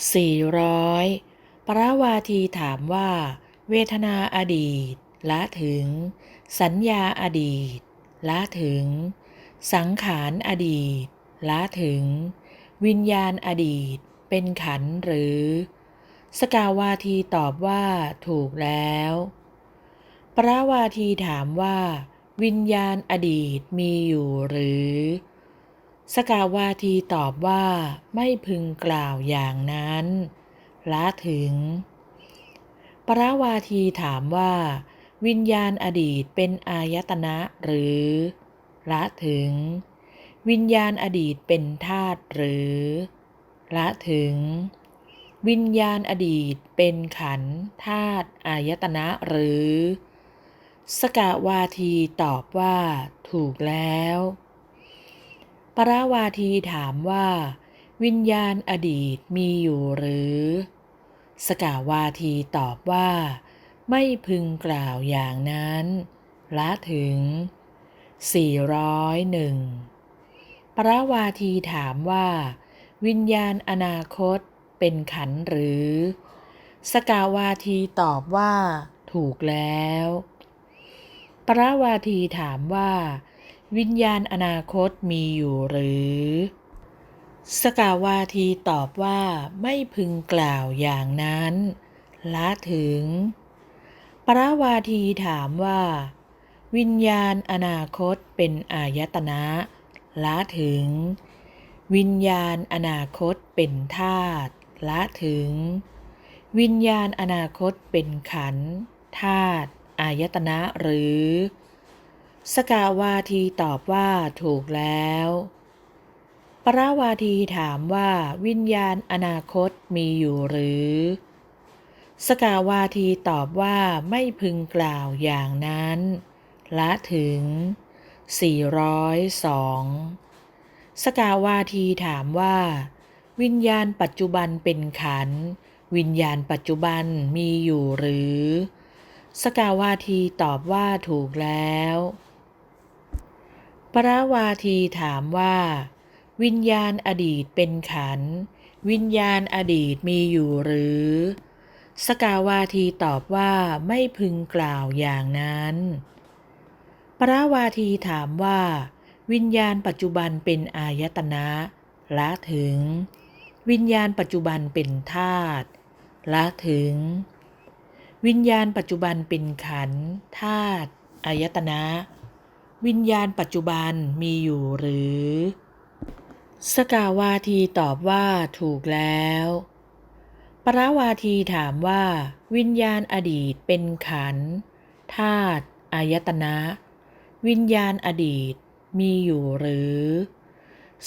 400 ปราวาทีถามว่า เวทนาอดีต ละถึง สัญญาอดีต ละถึง สังขารอดีต ละถึง วิญญาณอดีต เป็นขันหรือ สกาวาทีตอบว่าถูกแล้ว ปราวาทีถามว่า วิญญาณอดีตมีอยู่หรือ สกาวาทีตอบว่าไม่พึงกล่าวอย่างนั้นละถึง ปราวาทีถามว่า วิญญาณอดีตเป็นอายตนะหรือละถึง วิญญาณอดีตเป็นธาตุหรือละถึง วิญญาณอดีตเป็นขันธาตุอายตนะหรือ สกาวาทีตอบว่า ถูกแล้ว ปราวาทีถามว่า วิญญาณอดีตมีอยู่หรือ สกาวาทีตอบว่า ไม่พึงกล่าวอย่างนั้นละถึง 401 ปราวาทีถามว่า วิญญาณอนาคตเป็นขันหรือ สกาวาทีตอบว่า ถูกแล้ว ปราวาทีถามว่า วิญญาณอนาคตมีอยู่หรือ สกาวาทีตอบว่าไม่พึงกล่าวอย่างนั้นละถึง ปราวาทีถามว่า วิญญาณอนาคตเป็นอายตนะละถึง วิญญาณอนาคตเป็นธาตุละถึง วิญญาณอนาคตเป็นขันธ์ธาตุอายตนะหรือ สกาวาทีตอบว่าถูกแล้วปราวาทีถามว่าวิญญาณอนาคตมีอยู่หรือ สกาวาทีตอบว่าไม่พึงกล่าวอย่างนั้น ละถึง 402 สกาวาทีถามว่า วิญญาณปัจจุบันเป็นขัน วิญญาณปัจจุบันมีอยู่หรือ สกาวาทีตอบว่าถูกแล้ว ปราวาทีถามว่า วิญญาณอดีตเป็นขัน วิญญาณอดีตมีอยู่หรือ สกาวาทีตอบว่าไม่พึงกล่าวอย่างนั้นปราวาทีถามว่า วิญญาณปัจจุบันเป็นอายตนะละถึง วิญญาณปัจจุบันเป็นธาตุละถึง วิญญาณปัจจุบันเป็นขันธาตุอายตนะ วิญญาณปัจจุบันมีอยู่หรือ สกาวาทีตอบว่าถูกแล้ว ปราวาทีถามว่า วิญญาณอดีตเป็นขันธาตุอายตนะ วิญญาณอดีตมีอยู่หรือ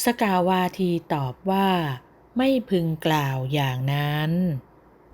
สกาวาทีตอบว่า ไม่พึงกล่าวอย่างนั้น